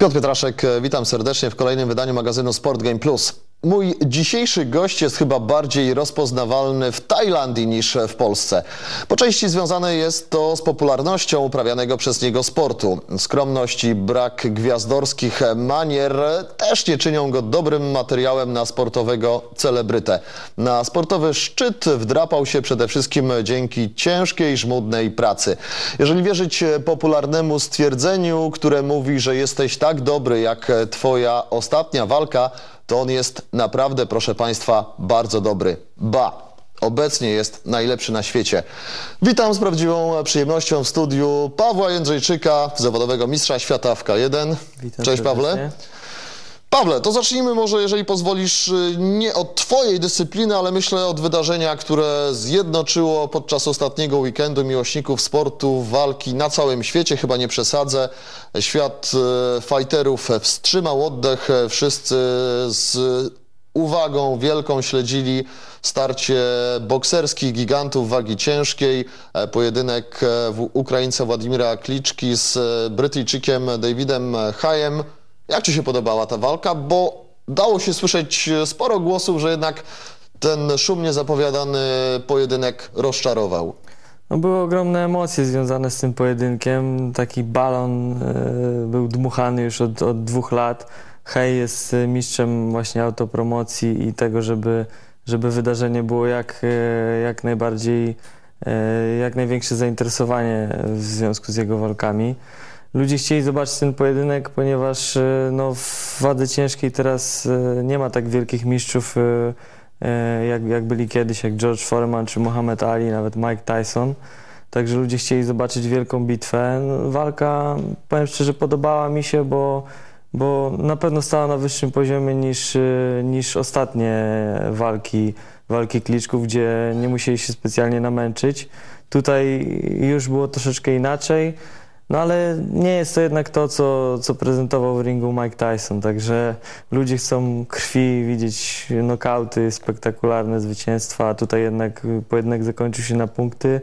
Piotr Pietraszek, witam serdecznie w kolejnym wydaniu magazynu Sport Game Plus. Mój dzisiejszy gość jest chyba bardziej rozpoznawalny w Tajlandii niż w Polsce. Po części związane jest to z popularnością uprawianego przez niego sportu. Skromność i brak gwiazdorskich manier też nie czynią go dobrym materiałem na sportowego celebrytę. Na sportowy szczyt wdrapał się przede wszystkim dzięki ciężkiej, żmudnej pracy. Jeżeli wierzyć popularnemu stwierdzeniu, które mówi, że jesteś tak dobry jak twoja ostatnia walka, to on jest naprawdę, proszę Państwa, bardzo dobry. Ba, obecnie jest najlepszy na świecie. Witam z prawdziwą przyjemnością w studiu Pawła Jędrzejczyka, zawodowego mistrza świata w K1. Witam Cześć serdecznie. Pawle, to zacznijmy może, jeżeli pozwolisz, y, nie od Twojej dyscypliny, ale myślę od wydarzenia, które zjednoczyło podczas ostatniego weekendu miłośników sportu, walki na całym świecie, chyba nie przesadzę. Świat y, fighterów wstrzymał oddech, wszyscy z uwagą wielką śledzili starcie bokserskich gigantów wagi ciężkiej, e, pojedynek e, Ukraińca Władimira Kliczki z e, Brytyjczykiem Davidem Hajem. Jak Ci się podobała ta walka? Bo dało się słyszeć sporo głosów, że jednak ten szumnie zapowiadany pojedynek rozczarował. No, były ogromne emocje związane z tym pojedynkiem. Taki balon e, był dmuchany już od, od dwóch lat. Hej jest e, mistrzem właśnie autopromocji i tego, żeby, żeby wydarzenie było jak, e, jak najbardziej, e, jak największe zainteresowanie w związku z jego walkami. Ludzie chcieli zobaczyć ten pojedynek, ponieważ e, no, w wadze ciężkiej teraz e, nie ma tak wielkich mistrzów e, jak, jak byli kiedyś, jak George Foreman czy Muhammad Ali, nawet Mike Tyson. Także ludzie chcieli zobaczyć wielką bitwę. No, walka, powiem szczerze, podobała mi się, bo, bo na pewno stała na wyższym poziomie niż, niż ostatnie walki, walki kliczków, gdzie nie musieli się specjalnie namęczyć. Tutaj już było troszeczkę inaczej. No ale nie jest to jednak to, co, co prezentował w ringu Mike Tyson, także ludzie chcą krwi, widzieć nokauty, spektakularne zwycięstwa, a tutaj jednak pojedynek zakończył się na punkty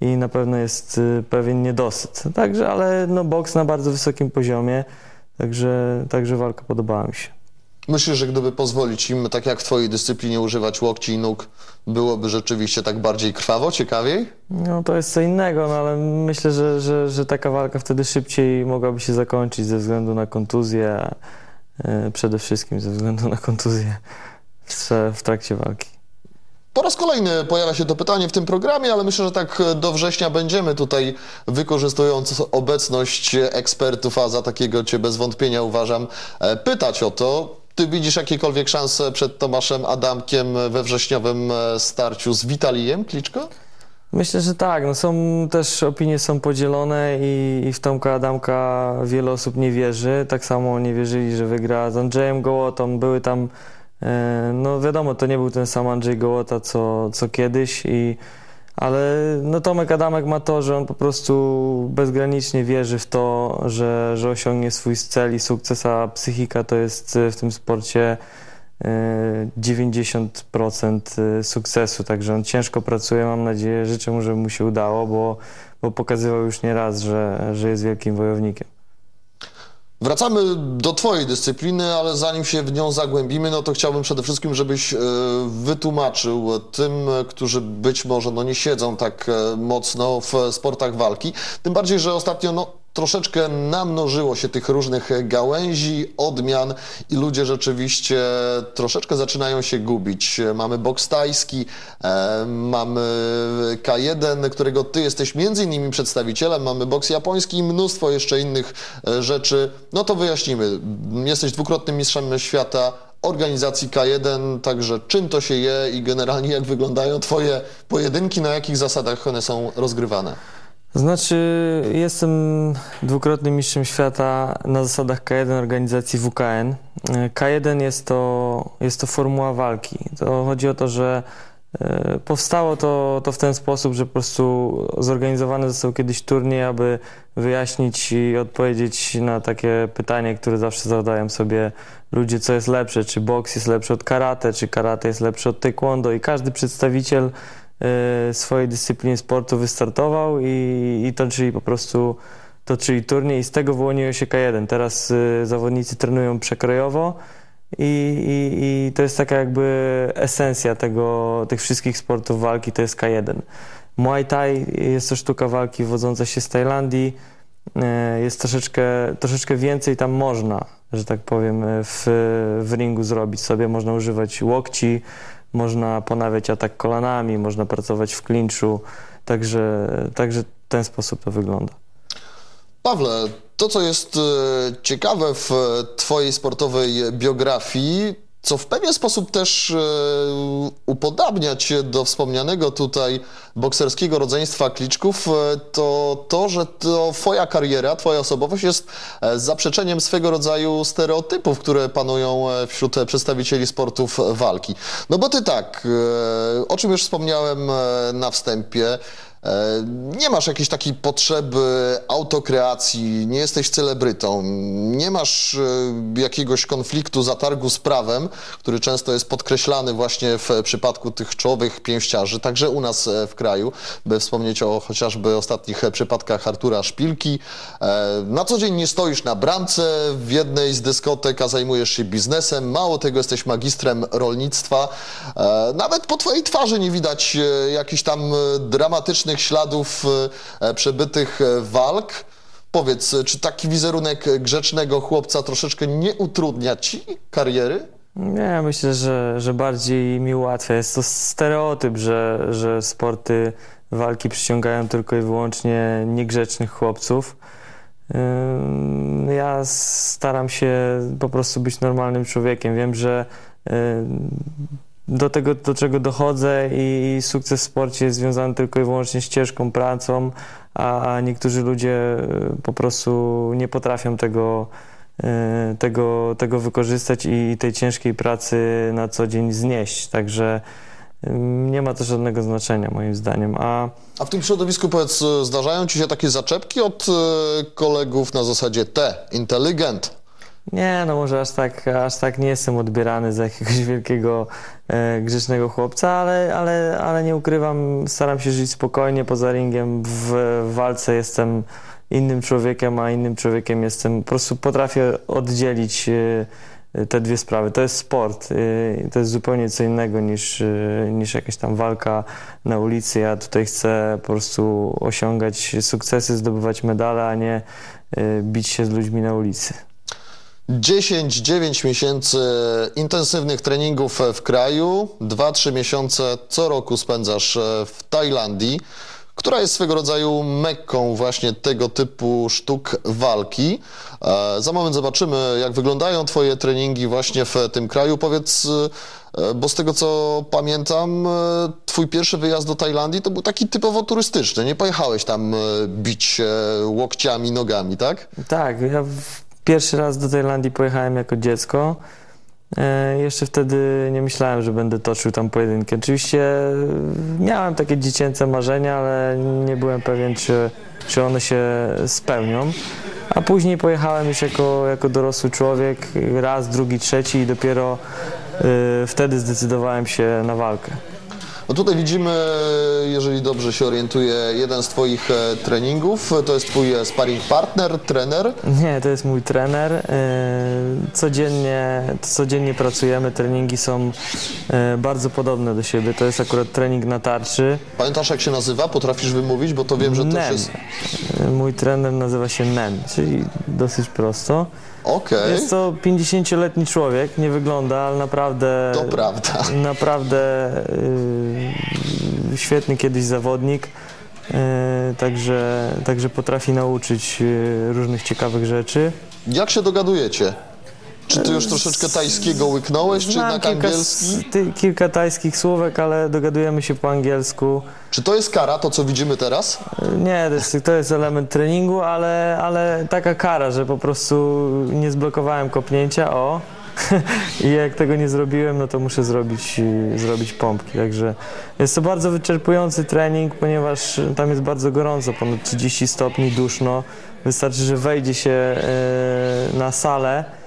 i na pewno jest y, pewien niedosyt. Także, ale no boks na bardzo wysokim poziomie, także, także walka podobała mi się. Myślisz, że gdyby pozwolić im, tak jak w Twojej dyscyplinie, używać łokci i nóg, byłoby rzeczywiście tak bardziej krwawo, ciekawiej? No to jest co innego, no ale myślę, że, że, że taka walka wtedy szybciej mogłaby się zakończyć ze względu na kontuzję, a, e, przede wszystkim ze względu na kontuzję w, w trakcie walki. Po raz kolejny pojawia się to pytanie w tym programie, ale myślę, że tak do września będziemy tutaj, wykorzystując obecność ekspertów, a za takiego Cię bez wątpienia uważam, e, pytać o to. Ty widzisz jakiekolwiek szanse przed Tomaszem Adamkiem we wrześniowym e, starciu z Witalijem Kliczko? Myślę, że tak. No są też opinie są podzielone i, i w Tomka Adamka wiele osób nie wierzy. Tak samo nie wierzyli, że wygra z Andrzejem Gołotą. Były tam, e, no wiadomo, to nie był ten sam Andrzej Gołota co, co kiedyś, i, ale no Tomek Adamek ma to, że on po prostu bezgranicznie wierzy w to, że, że osiągnie swój cel i sukces, a psychika to jest e, w tym sporcie e, 90% sukcesu, także on ciężko pracuje, mam nadzieję, życzę mu, żeby mu się udało, bo, bo pokazywał już nie raz, że, że jest wielkim wojownikiem. Wracamy do Twojej dyscypliny, ale zanim się w nią zagłębimy, no to chciałbym przede wszystkim, żebyś e, wytłumaczył tym, którzy być może no, nie siedzą tak e, mocno w sportach walki. Tym bardziej, że ostatnio no, troszeczkę namnożyło się tych różnych gałęzi, odmian i ludzie rzeczywiście troszeczkę zaczynają się gubić. Mamy boks tajski, e, mamy K1, którego ty jesteś między innymi przedstawicielem, mamy boks japoński i mnóstwo jeszcze innych e, rzeczy. No to wyjaśnimy. Jesteś dwukrotnym mistrzem świata organizacji K1, także czym to się je i generalnie jak wyglądają twoje pojedynki, na jakich zasadach one są rozgrywane? Znaczy, jestem dwukrotnym mistrzem świata na zasadach K1 organizacji WKN. K1 jest to, jest to formuła walki. To chodzi o to, że e, powstało to, to w ten sposób, że po prostu zorganizowany został kiedyś turniej, aby wyjaśnić i odpowiedzieć na takie pytanie, które zawsze zadają sobie ludzie, co jest lepsze, czy boks jest lepszy od karate, czy karate jest lepszy od taekwondo i każdy przedstawiciel swojej dyscypliny sportu wystartował i, i toczyli po prostu toczyli turniej i z tego wyłoniło się K1. Teraz y, zawodnicy trenują przekrojowo i, i, i to jest taka jakby esencja tego, tych wszystkich sportów walki, to jest K1. Muay Thai jest to sztuka walki wodząca się z Tajlandii. E, Jest troszeczkę, troszeczkę więcej tam można, że tak powiem, w, w ringu zrobić sobie. Można używać łokci, można ponawiać atak kolanami, można pracować w klinczu. Także, także ten sposób to wygląda. Pawle, to co jest e, ciekawe w e, Twojej sportowej biografii, co w pewien sposób też e, upodabnia Cię do wspomnianego tutaj bokserskiego rodzeństwa Kliczków, e, to to, że to Twoja kariera, Twoja osobowość jest e, zaprzeczeniem swego rodzaju stereotypów, które panują wśród przedstawicieli sportów walki. No bo Ty tak, o czym już wspomniałem na wstępie, Nie masz jakiejś takiej potrzeby autokreacji, nie jesteś celebrytą, nie masz e, jakiegoś konfliktu, zatargu z prawem, który często jest podkreślany właśnie w przypadku tych czołowych pięściarzy, także u nas e, w kraju, by wspomnieć o chociażby ostatnich e, przypadkach Artura Szpilki. E, Na co dzień nie stoisz na bramce w jednej z dyskotek, a zajmujesz się biznesem, mało tego jesteś magistrem rolnictwa. E, Nawet po twojej twarzy nie widać e, jakichś tam e, śladów e, przebytych e, walk. Powiedz, e, czy taki wizerunek grzecznego chłopca troszeczkę nie utrudnia ci kariery? Nie, myślę, że, że bardziej mi ułatwia. Jest to stereotyp, że, że sporty walki przyciągają tylko i wyłącznie niegrzecznych chłopców. Ja staram się po prostu być normalnym człowiekiem. Wiem, że do tego, do czego dochodzę i, i sukces w sporcie jest związany tylko i wyłącznie z ciężką pracą, a, a niektórzy ludzie y, po prostu nie potrafią tego, y, tego, tego wykorzystać i tej ciężkiej pracy na co dzień znieść. Także ym, nie ma to żadnego znaczenia moim zdaniem. A A w tym środowisku, powiedz, e, zdarzają ci się takie zaczepki od e, kolegów na zasadzie T, inteligent, Nie, no może aż tak, aż tak nie jestem odbierany za jakiegoś wielkiego e, grzecznego chłopca, ale, ale, ale nie ukrywam, staram się żyć spokojnie poza ringiem. W, w walce jestem innym człowiekiem, a innym człowiekiem jestem. Po prostu potrafię oddzielić e, te dwie sprawy. To jest sport. e, To jest zupełnie co innego niż, e, niż jakaś tam walka na ulicy. Ja tutaj chcę po prostu osiągać sukcesy, zdobywać medale, a nie e, bić się z ludźmi na ulicy. 10-9 miesięcy intensywnych treningów w kraju, 2-3 miesiące co roku spędzasz w Tajlandii, która jest swego rodzaju mekką właśnie tego typu sztuk walki. E, Za moment zobaczymy, jak wyglądają Twoje treningi właśnie w tym kraju. Powiedz, e, bo z tego co pamiętam, e, Twój pierwszy wyjazd do Tajlandii to był taki typowo turystyczny. Nie pojechałeś tam bić łokciami, nogami, tak? Tak, ja pierwszy raz do Tajlandii pojechałem jako dziecko. E, jeszcze wtedy nie myślałem, że będę toczył tam pojedynki. Oczywiście miałem takie dziecięce marzenia, ale nie byłem pewien, czy, czy one się spełnią. A później pojechałem już jako, jako dorosły człowiek, raz, drugi, trzeci i dopiero e, wtedy zdecydowałem się na walkę. No tutaj widzimy, jeżeli dobrze się orientuję, jeden z Twoich e, treningów. To jest Twój e, sparring partner, trener. Nie, to jest mój trener. E, Codziennie, codziennie pracujemy, treningi są bardzo podobne do siebie. To jest akurat trening na tarczy. Pamiętasz jak się nazywa? Potrafisz wymówić, bo to wiem, że to jest... Mój trener nazywa się Nen, czyli dosyć prosto. Okej, Jest to 50-letni człowiek, nie wygląda, ale naprawdę, to prawda. naprawdę y, świetny kiedyś zawodnik. Y, także, także potrafi nauczyć y, różnych ciekawych rzeczy. Jak się dogadujecie? Czy Ty już troszeczkę tajskiego łyknąłeś, czy Znam jednak kilka, angielski? ty, kilka tajskich słówek, ale dogadujemy się po angielsku. Czy to jest kara, to co widzimy teraz? Nie, to jest, to jest element treningu, ale, ale taka kara, że po prostu nie zblokowałem kopnięcia, o. I jak tego nie zrobiłem, no to muszę zrobić, y, zrobić pompki. Także jest to bardzo wyczerpujący trening, ponieważ tam jest bardzo gorąco, ponad 30 stopni, duszno. Wystarczy, że wejdzie się e, na salę e,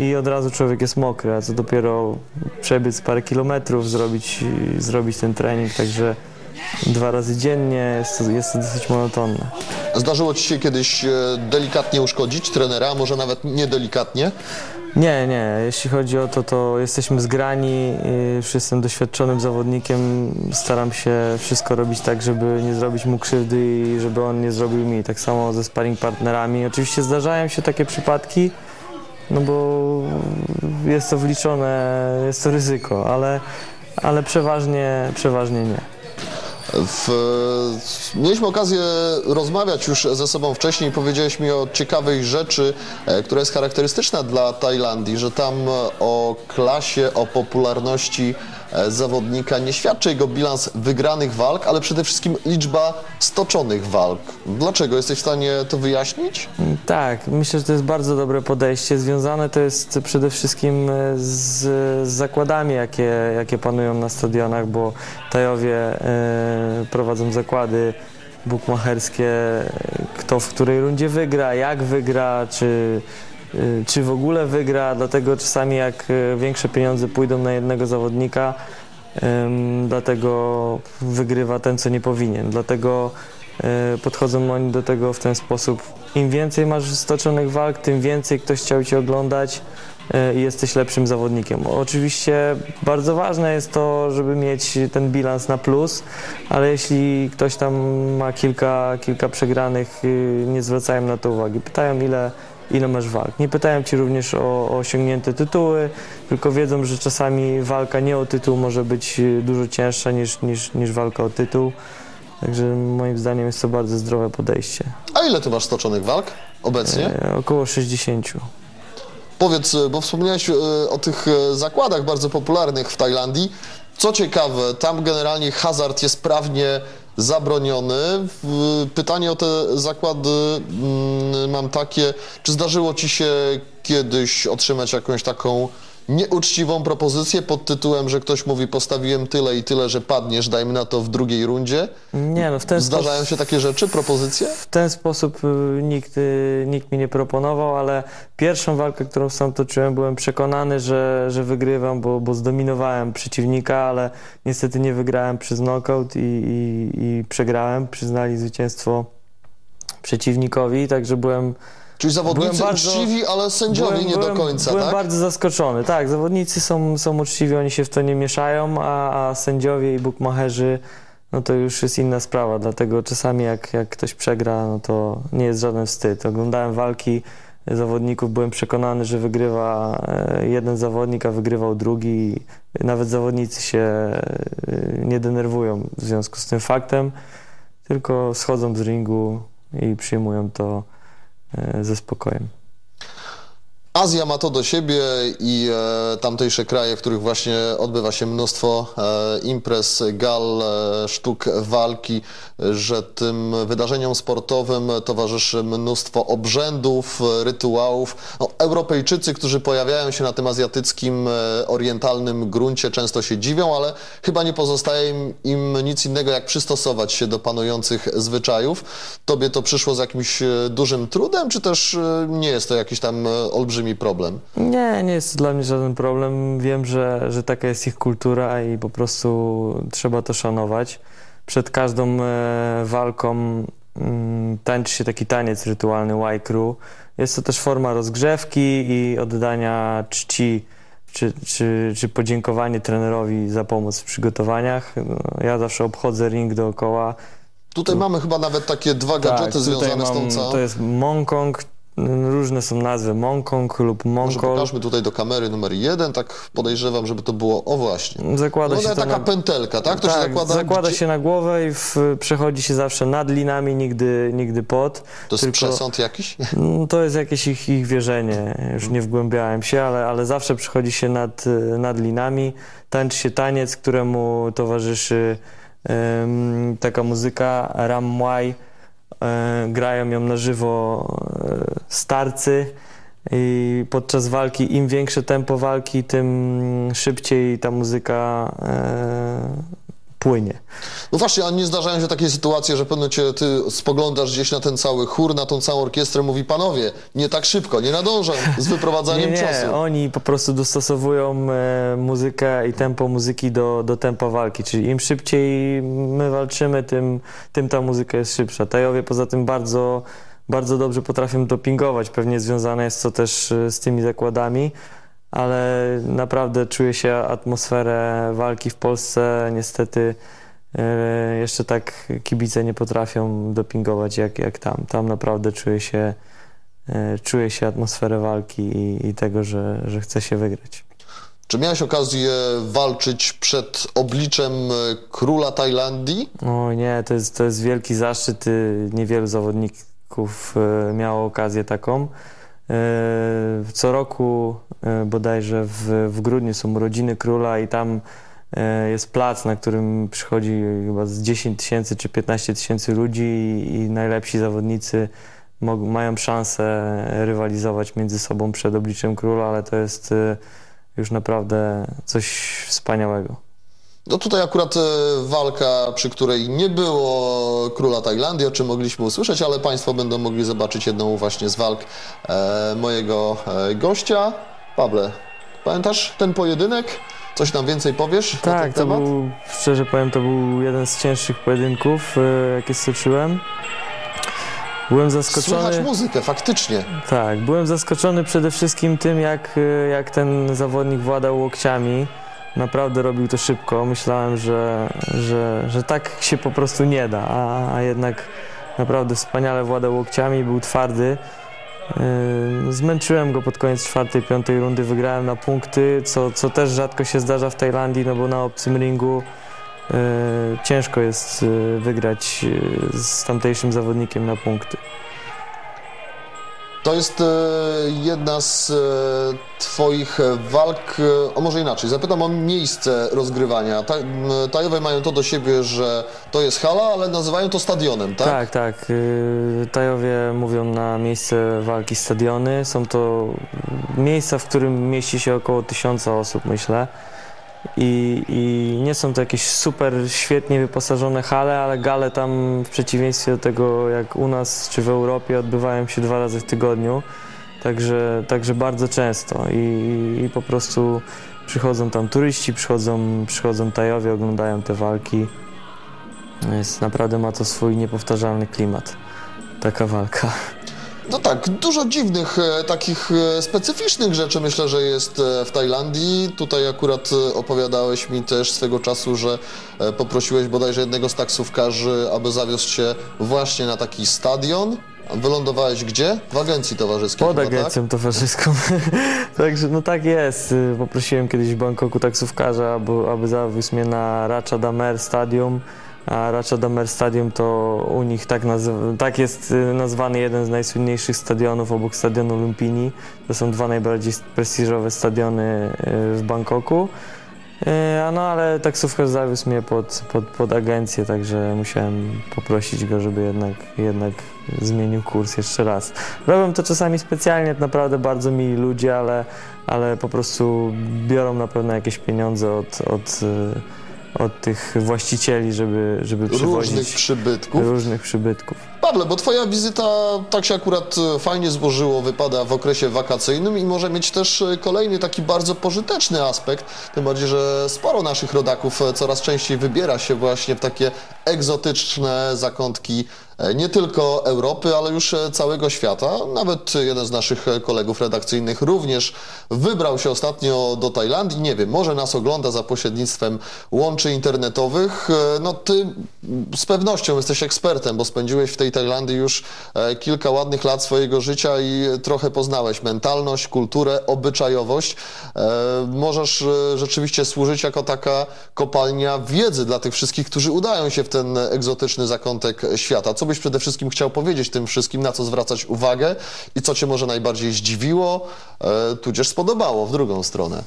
i od razu człowiek jest mokry, a co dopiero przebiec parę kilometrów, zrobić, zrobić ten trening. Także dwa razy dziennie, jest to, jest to dosyć monotonne. Zdarzyło ci się kiedyś e, delikatnie uszkodzić trenera, może nawet niedelikatnie? Nie, nie, jeśli chodzi o to, to jesteśmy zgrani, już jestem doświadczonym zawodnikiem, staram się wszystko robić tak, żeby nie zrobić mu krzywdy i żeby on nie zrobił mi, tak samo ze sparring partnerami. Oczywiście zdarzają się takie przypadki, no bo jest to wliczone, jest to ryzyko, ale, ale przeważnie, przeważnie nie. W, mieliśmy okazję rozmawiać już ze sobą wcześniej. Powiedziałeś mi o ciekawej rzeczy, e, która jest charakterystyczna dla Tajlandii, że tam o klasie, o popularności zawodnika nie świadczy jego bilans wygranych walk, ale przede wszystkim liczba stoczonych walk. Dlaczego? Jesteś w stanie to wyjaśnić? Tak, myślę, że to jest bardzo dobre podejście. Związane to jest przede wszystkim e, z, z zakładami, jakie, jakie panują na stadionach, bo Tajowie e, prowadzą zakłady bukmacherskie, e, kto w której rundzie wygra, jak wygra, czy, e, czy w ogóle wygra. Dlatego czasami jak e, większe pieniądze pójdą na jednego zawodnika, dlatego wygrywa ten, co nie powinien. Dlatego e, podchodzą oni do tego w ten sposób. Im więcej masz stoczonych walk, tym więcej ktoś chciał Cię oglądać i jesteś lepszym zawodnikiem. Oczywiście bardzo ważne jest to, żeby mieć ten bilans na plus, ale jeśli ktoś tam ma kilka, kilka przegranych, y, nie zwracają na to uwagi. Pytają, ile, ile masz walk. Nie pytają Ci również o, o osiągnięte tytuły, tylko wiedzą, że czasami walka nie o tytuł może być y, dużo cięższa niż, niż, niż walka o tytuł. Także moim zdaniem jest to bardzo zdrowe podejście. A ile ty masz stoczonych walk obecnie? E, około 60. Powiedz, e, bo wspomniałeś e, o tych e, zakładach bardzo popularnych w Tajlandii. Co ciekawe, tam generalnie hazard jest prawnie zabroniony. Pytanie o te zakłady mm, mam takie, czy zdarzyło ci się kiedyś otrzymać jakąś taką nieuczciwą propozycję pod tytułem, że ktoś mówi postawiłem tyle i tyle, że padniesz, dajmy na to w drugiej rundzie? Nie, no w ten Zdarzają sposób, się takie rzeczy, propozycje? w ten sposób y, nikt, y, nikt mi nie proponował, ale pierwszą walkę, którą sam toczyłem, byłem przekonany, że, że wygrywam, bo, bo zdominowałem przeciwnika, ale niestety nie wygrałem przez knockout i, i, i przegrałem. Przyznali zwycięstwo przeciwnikowi, także byłem Czyli zawodnicy Byłem bardzo- uczciwi, ale sędziowie byłem, nie byłem, do końca, byłem tak? bardzo zaskoczony. Tak, zawodnicy są, są uczciwi, oni się w to nie mieszają, a, a sędziowie i bukmacherzy, no to już jest inna sprawa, dlatego czasami jak, jak ktoś przegra, no to nie jest żaden wstyd. Oglądałem walki zawodników, byłem przekonany, że wygrywa e, jeden zawodnik, a wygrywał drugi. Nawet zawodnicy się e, nie denerwują w związku z tym faktem, tylko schodzą z ringu i przyjmują to ze spokojem. Azja ma to do siebie i e, tamtejsze kraje, w których właśnie odbywa się mnóstwo e, imprez, gal, e, sztuk walki, że tym wydarzeniom sportowym towarzyszy mnóstwo obrzędów, rytuałów. No, Europejczycy, którzy pojawiają się na tym azjatyckim, e, orientalnym gruncie, często się dziwią, ale chyba nie pozostaje im, im nic innego, jak przystosować się do panujących zwyczajów. Tobie to przyszło z jakimś e, dużym trudem, czy też e, nie jest to jakiś tam e, olbrzymi problem? Nie, nie jest to dla mnie żaden problem. Wiem, że, że taka jest ich kultura i po prostu trzeba to szanować. Przed każdą e, walką mm, tańczy się taki taniec rytualny Y-Crew. Jest to też forma rozgrzewki i oddania czci czy, czy, czy podziękowanie trenerowi za pomoc w przygotowaniach. No, ja zawsze obchodzę ring dookoła. Tutaj mamy chyba nawet takie dwa gadżety Tak, związane z tą mam- całą... To jest Mongkong. Różne są nazwy Mongkong lub Może Mongkol. pokażmy tutaj do kamery numer jeden, tak podejrzewam, żeby to było... O właśnie. Zakłada No się taka na... pętelka, tak? To się tak, zakłada... zakłada gdzie- się na głowę i w, przechodzi się zawsze nad linami, nigdy, nigdy pod. To jest tylko- przesąd jakiś? Mm, To jest jakieś ich, ich wierzenie, już nie wgłębiałem się, ale, ale zawsze przychodzi się nad, nad linami, tańczy się taniec, któremu towarzyszy em, taka muzyka Ramwaj, e, grają ją na żywo e, starcy i podczas walki im większe tempo walki, tym szybciej ta muzyka e, płynie. No właśnie, a nie zdarzają się takie sytuacje, że pewno cię ty spoglądasz gdzieś na ten cały chór, na tą całą orkiestrę, mówi panowie, nie tak szybko, nie nadążam z wyprowadzaniem Nie, nie, czasu. oni po prostu dostosowują e, muzykę i tempo muzyki do, do tempa walki, czyli im szybciej my walczymy, tym, tym ta muzyka jest szybsza. Tajowie poza tym bardzo, bardzo dobrze potrafią dopingować, pewnie związane jest to też e, z tymi zakładami, ale naprawdę czuję się atmosferę walki w Polsce, niestety e, jeszcze tak kibice nie potrafią dopingować jak, jak tam. Tam naprawdę czuję się e, czuję się atmosferę walki i, i tego, że, że chce się wygrać. Czy miałeś okazję walczyć przed obliczem e, króla Tajlandii? O nie, to jest, to jest wielki zaszczyt. y, Niewielu zawodników miało okazję taką. E, Co roku e, bodajże w, w grudniu są urodziny króla i tam e, jest plac, na którym przychodzi chyba z 10 tysięcy czy 15 tysięcy ludzi i, najlepsi zawodnicy mają szansę rywalizować między sobą przed obliczem króla, ale to jest już naprawdę coś wspaniałego. No tutaj akurat e, walka, przy której nie było króla Tajlandii, o czym mogliśmy usłyszeć, ale Państwo będą mogli zobaczyć jedną właśnie z walk e, mojego e, gościa. Pawle, pamiętasz ten pojedynek? Coś nam więcej powiesz na ten Tak, to temat? był, szczerze powiem, to był jeden z cięższych pojedynków, jakie stoczyłem. Byłem zaskoczony. Słychać muzykę, faktycznie. Tak, byłem zaskoczony przede wszystkim tym, jak, jak ten zawodnik władał łokciami. Naprawdę robił to szybko. Myślałem, że, że, że tak się po prostu nie da, a, a jednak naprawdę wspaniale władał łokciami, był twardy. Yy, Zmęczyłem go pod koniec czwartej, piątej rundy, wygrałem na punkty, co, co też rzadko się zdarza w Tajlandii, no bo na obcym ringu yy, ciężko jest yy, wygrać z tamtejszym zawodnikiem na punkty. To jest e, jedna z e, Twoich e, walk, o może inaczej, zapytam o miejsce rozgrywania. Tajowe mają to do siebie, że to jest hala, ale nazywają to stadionem, tak? Tak, tak. Tajowie mówią na miejsce walki stadiony. Są to miejsca, w którym mieści się około tysiąca osób, myślę. I, I nie są to jakieś super świetnie wyposażone hale, ale gale tam w przeciwieństwie do tego jak u nas czy w Europie odbywają się dwa razy w tygodniu. Także, także bardzo często I, i po prostu przychodzą tam turyści, przychodzą, przychodzą Tajowie, oglądają te walki. Jest, naprawdę ma to swój niepowtarzalny klimat. Taka walka. No tak, dużo dziwnych, e, takich e, specyficznych rzeczy myślę, że jest e, w Tajlandii. Tutaj akurat opowiadałeś mi też swego czasu, że poprosiłeś bodajże jednego z taksówkarzy, aby zawiózł cię właśnie na taki stadion. Wylądowałeś gdzie? W agencji towarzyskiej Pod chyba, tak? agencją towarzyską. Także no tak jest. Y, Poprosiłem kiedyś w Bangkoku taksówkarza, aby, aby zawiózł mnie na Racha Damer Stadium. A Damer Stadium to u nich tak, tak jest y, nazwany jeden z najsłynniejszych stadionów obok stadionu Lumpini. To są dwa najbardziej prestiżowe stadiony y, w Bangkoku. Y, A no ale taksówkarz zawiózł mnie pod, pod, pod agencję, także musiałem poprosić go, żeby jednak, jednak zmienił kurs jeszcze raz. Robią to czasami specjalnie, to naprawdę bardzo mili ludzie, ale, ale po prostu biorą na pewno jakieś pieniądze od, od, od tych właścicieli, żeby, żeby Różnych przywozić przybytków. różnych przybytków. Pawle, bo twoja wizyta tak się akurat e, fajnie złożyło, wypada w okresie wakacyjnym i może mieć też e, kolejny taki bardzo pożyteczny aspekt, tym bardziej, że sporo naszych rodaków e, coraz częściej wybiera się właśnie w takie egzotyczne zakątki nie tylko Europy, ale już e, całego świata. Nawet jeden z naszych e, kolegów redakcyjnych również wybrał się ostatnio do Tajlandii. Nie wiem, może nas ogląda za pośrednictwem łączy internetowych. E, No ty z pewnością jesteś ekspertem, bo spędziłeś w tej Tajlandii już e, kilka ładnych lat swojego życia i trochę poznałeś mentalność, kulturę, obyczajowość. E, Możesz e, rzeczywiście służyć jako taka kopalnia wiedzy dla tych wszystkich, którzy udają się w ten egzotyczny zakątek świata. Co byś przede wszystkim chciał powiedzieć tym wszystkim, na co zwracać uwagę i co cię może najbardziej zdziwiło, e, tudzież spodobało w drugą stronę?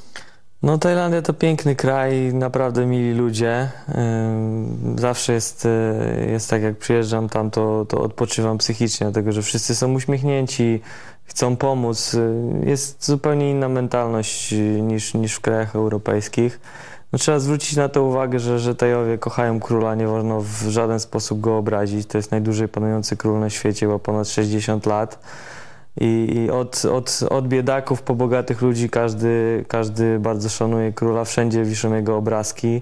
No Tajlandia to piękny kraj, naprawdę mili ludzie. Zawsze jest, y, jest tak, jak przyjeżdżam tam, to, to odpoczywam psychicznie, dlatego że wszyscy są uśmiechnięci, chcą pomóc. Jest zupełnie inna mentalność y, niż, niż w krajach europejskich. No, trzeba zwrócić na to uwagę, że, że Tajowie kochają króla, nie wolno w żaden sposób go obrazić. To jest najdłużej panujący król na świecie, ma ponad 60 lat. I, i od, od, od biedaków po bogatych ludzi każdy, każdy bardzo szanuje króla. Wszędzie wiszą jego obrazki. Y,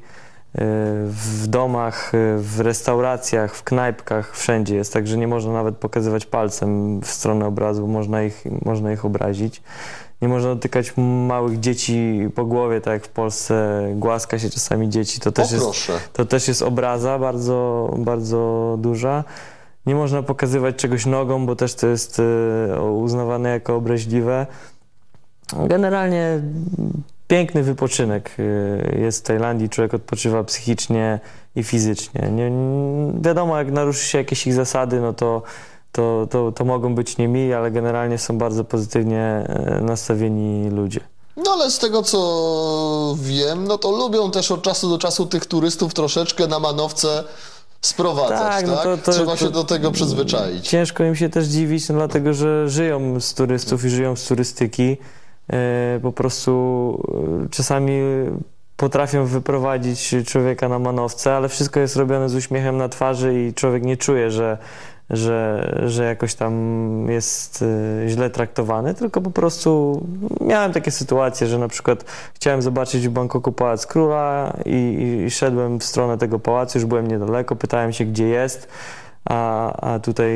W domach, y, w restauracjach, w knajpkach, wszędzie jest. Także nie można nawet pokazywać palcem w stronę obrazu, bo można ich, można ich obrazić. Nie można dotykać małych dzieci po głowie, tak jak w Polsce głaska się czasami dzieci. To też jest, to też jest obraza bardzo, bardzo duża. Nie można pokazywać czegoś nogą, bo też to jest e, uznawane jako obraźliwe. Generalnie piękny wypoczynek e, jest w Tajlandii. Człowiek odpoczywa psychicznie i fizycznie. Nie, wiadomo, jak naruszy się jakieś ich zasady, no to, to, to, to mogą być niemili, ale generalnie są bardzo pozytywnie e, nastawieni ludzie. No ale z tego co wiem, no to lubią też od czasu do czasu tych turystów troszeczkę na manowce sprowadzać, tak? Tak, no to- to- Trzeba się do tego przyzwyczaić. Ciężko im się też dziwić, no dlatego że żyją z turystów i żyją z turystyki. E, Po prostu e, czasami potrafią wyprowadzić człowieka na manowce, ale wszystko jest robione z uśmiechem na twarzy i człowiek nie czuje, że, że, że jakoś tam jest e, źle traktowany, tylko po prostu miałem takie sytuacje, że na przykład chciałem zobaczyć w Bangkoku Pałac Króla i, i szedłem w stronę tego pałacu, już byłem niedaleko, pytałem się gdzie jest, a, a tutaj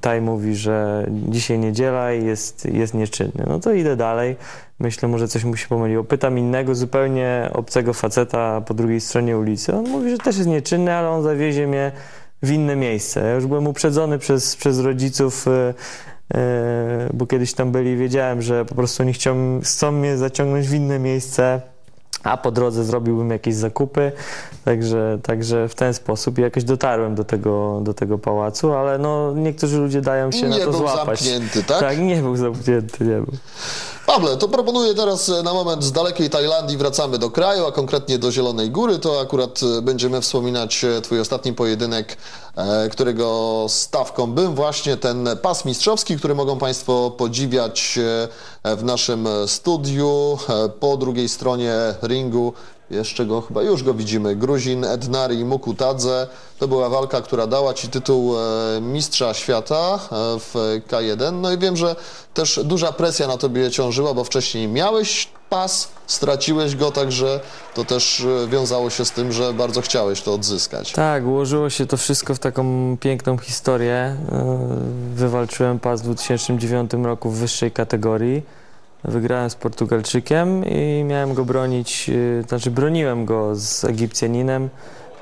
Taj mówi, że dzisiaj niedziela i jest, jest nieczynny. No to idę dalej. Myślę, może coś mu się pomyliło. Pytam innego, zupełnie obcego faceta po drugiej stronie ulicy. On mówi, że też jest nieczynny, ale on zawiezie mnie w inne miejsce. Ja już byłem uprzedzony przez, przez rodziców, e, e, bo kiedyś tam byli i wiedziałem, że po prostu oni chcą, chcą mnie zaciągnąć w inne miejsce, a po drodze zrobiłbym jakieś zakupy. Także, także w ten sposób jakoś dotarłem do tego, do tego pałacu, ale no, niektórzy ludzie dają się na Nie to był złapać. zamknięty, tak? Tak, nie był zamknięty, nie był. Pawle, to proponuję teraz e, na moment z dalekiej Tajlandii wracamy do kraju, a konkretnie do Zielonej Góry. To akurat e, będziemy wspominać e, twój ostatni pojedynek, którego stawką był właśnie ten pas mistrzowski, który mogą Państwo podziwiać w naszym studiu. Po drugiej stronie ringu jeszcze go chyba już go widzimy. Gruzin Ednari Mukutadze. To była walka, która dała Ci tytuł e, mistrza świata e, w K1. No i wiem, że też duża presja na Tobie ciążyła, bo wcześniej miałeś pas, straciłeś go, także to też e, wiązało się z tym, że bardzo chciałeś to odzyskać. Tak, ułożyło się to wszystko w taką piękną historię. Wywalczyłem pas w 2009 roku w wyższej kategorii. Wygrałem z Portugalczykiem i miałem go bronić, yy, znaczy broniłem go z Egipcjaninem.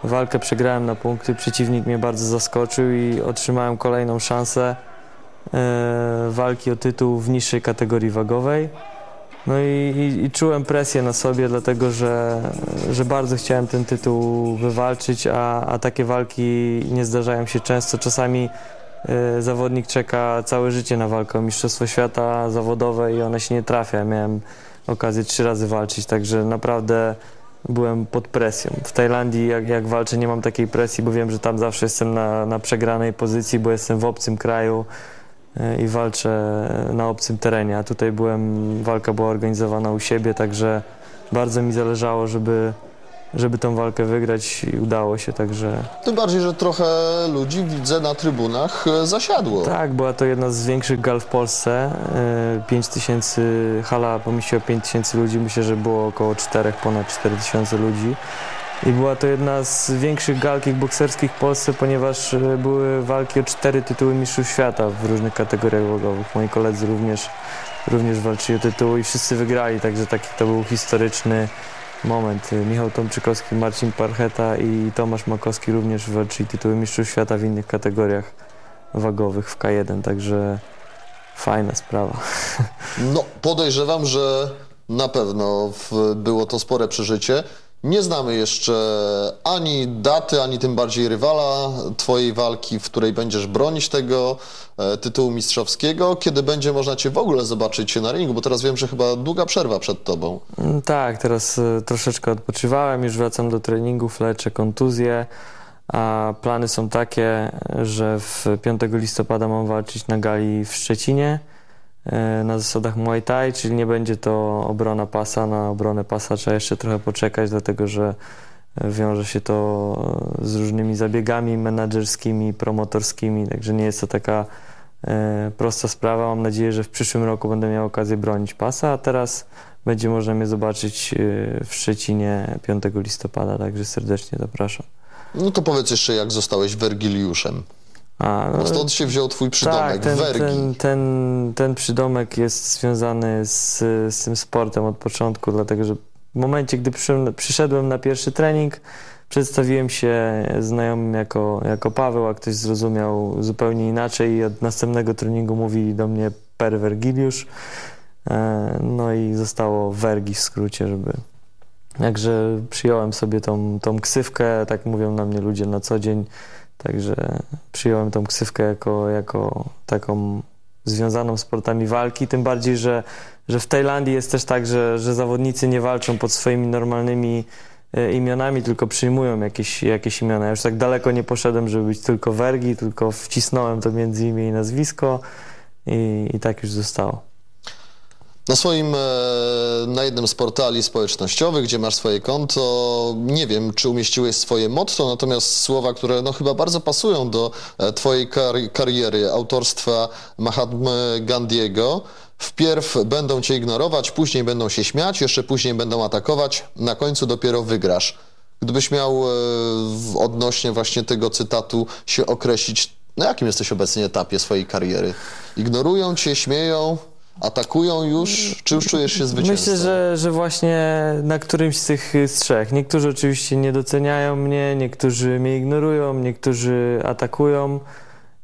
Walkę przegrałem na punkty, przeciwnik mnie bardzo zaskoczył i otrzymałem kolejną szansę yy, walki o tytuł w niższej kategorii wagowej. No i, i, i czułem presję na sobie, dlatego że, że bardzo chciałem ten tytuł wywalczyć, a, a takie walki nie zdarzają się często. Czasami zawodnik czeka całe życie na walkę o Mistrzostwo Świata zawodowe i ona się nie trafia. Miałem okazję trzy razy walczyć, także naprawdę byłem pod presją. W Tajlandii jak, jak walczę nie mam takiej presji, bo wiem, że tam zawsze jestem na, na przegranej pozycji, bo jestem w obcym kraju e, i walczę na obcym terenie, a tutaj byłem, walka była organizowana u siebie, także bardzo mi zależało, żeby, żeby tą walkę wygrać i udało się, także Tym bardziej, że trochę ludzi widzę na trybunach e, zasiadło. tak, była to jedna z większych gal w Polsce, 5 tysięcy, hala pomieściła 5 tysięcy ludzi, myślę, że było około 4, ponad 4 tysiące ludzi. I była to jedna z większych gal kickbokserskich w Polsce, ponieważ e, były walki o cztery tytuły mistrzów świata w różnych kategoriach wagowych. Moi koledzy również, również walczyli o tytuły i wszyscy wygrali, także taki to był historyczny moment. E, Michał Tomczykowski, Marcin Parcheta i Tomasz Makowski również walczyli tytuły mistrzów świata w innych kategoriach wagowych w K1, także fajna sprawa. No, podejrzewam, że na pewno było to spore przeżycie. Nie znamy jeszcze ani daty, ani tym bardziej rywala Twojej walki, w której będziesz bronić tego e, tytułu mistrzowskiego. Kiedy będzie można Cię w ogóle zobaczyć na ringu? Bo teraz wiem, że chyba długa przerwa przed Tobą. Mm, Tak, teraz e, troszeczkę odpoczywałem, już wracam do treningów, leczę kontuzję, a plany są takie, że w 5 listopada mam walczyć na gali w Szczecinie e, na zasadach Muay Thai, czyli nie będzie to obrona pasa. Na obronę pasa trzeba jeszcze trochę poczekać, dlatego że e, wiąże się to z różnymi zabiegami menedżerskimi, promotorskimi, także nie jest to taka e, prosta sprawa. Mam nadzieję, że w przyszłym roku będę miał okazję bronić pasa, a teraz będzie można mnie zobaczyć e, w Szczecinie 5 listopada, także serdecznie zapraszam. No to powiedz jeszcze, jak zostałeś Wergiliuszem. A, no, stąd się wziął twój przydomek, tak, ten, Wergi. ten, ten, ten przydomek jest związany z, z tym sportem od początku, dlatego że w momencie, gdy przyszedłem, na pierwszy trening, przedstawiłem się znajomym jako, jako Paweł, a ktoś zrozumiał zupełnie inaczej i od następnego treningu mówili do mnie Per Vergiliusz. E, No i zostało Wergi w skrócie, żeby... Także przyjąłem sobie tą, tą ksywkę, tak mówią na mnie ludzie na co dzień. Także przyjąłem tą ksywkę jako, jako taką związaną z sportami walki, tym bardziej, że, że w Tajlandii jest też tak, że, że zawodnicy nie walczą pod swoimi normalnymi e, imionami, tylko przyjmują jakieś, jakieś imiona. Ja już tak daleko nie poszedłem, żeby być tylko Wergi, tylko wcisnąłem to między imię i nazwisko i, i tak już zostało. Na swoim, e, na jednym z portali społecznościowych, gdzie masz swoje konto, nie wiem, czy umieściłeś swoje motto, natomiast słowa, które no chyba bardzo pasują do e, twojej kar- kariery, autorstwa Mahatmy Gandiego. Wpierw będą cię ignorować, później będą się śmiać, jeszcze później będą atakować, na końcu dopiero wygrasz. Gdybyś miał e, odnośnie właśnie tego cytatu się określić, na jakim jesteś obecnie etapie swojej kariery? Ignorują cię, śmieją, atakują już, czy już czujesz się zwycięzcą? Myślę, że, że właśnie na którymś z tych y, z trzech. Niektórzy oczywiście nie doceniają mnie, niektórzy mnie ignorują, niektórzy atakują,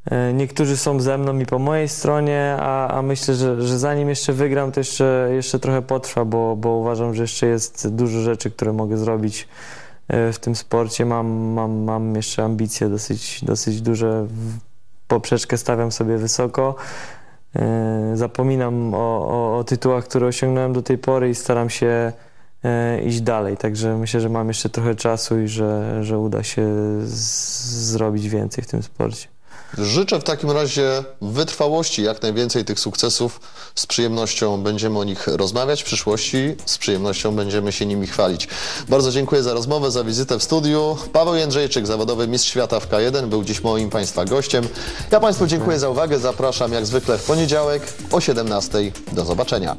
e, niektórzy są ze mną i po mojej stronie, a, a myślę, że, że zanim jeszcze wygram, to jeszcze, jeszcze trochę potrwa, bo, bo uważam, że jeszcze jest dużo rzeczy, które mogę zrobić e, w tym sporcie. Mam, mam, mam jeszcze ambicje dosyć, dosyć duże. Poprzeczkę stawiam sobie wysoko. E, Zapominam o, o, o tytułach, które osiągnąłem do tej pory i staram się e, iść dalej. Także myślę, że mam jeszcze trochę czasu i że, że uda się zrobić więcej w tym sporcie. Życzę w takim razie wytrwałości, jak najwięcej tych sukcesów. Z przyjemnością będziemy o nich rozmawiać w przyszłości, z przyjemnością będziemy się nimi chwalić. Bardzo dziękuję za rozmowę, za wizytę w studiu. Paweł Jędrzejczyk, zawodowy mistrz świata w K1, był dziś moim Państwa gościem. Ja Państwu dziękuję za uwagę, zapraszam jak zwykle w poniedziałek o 17. Do zobaczenia.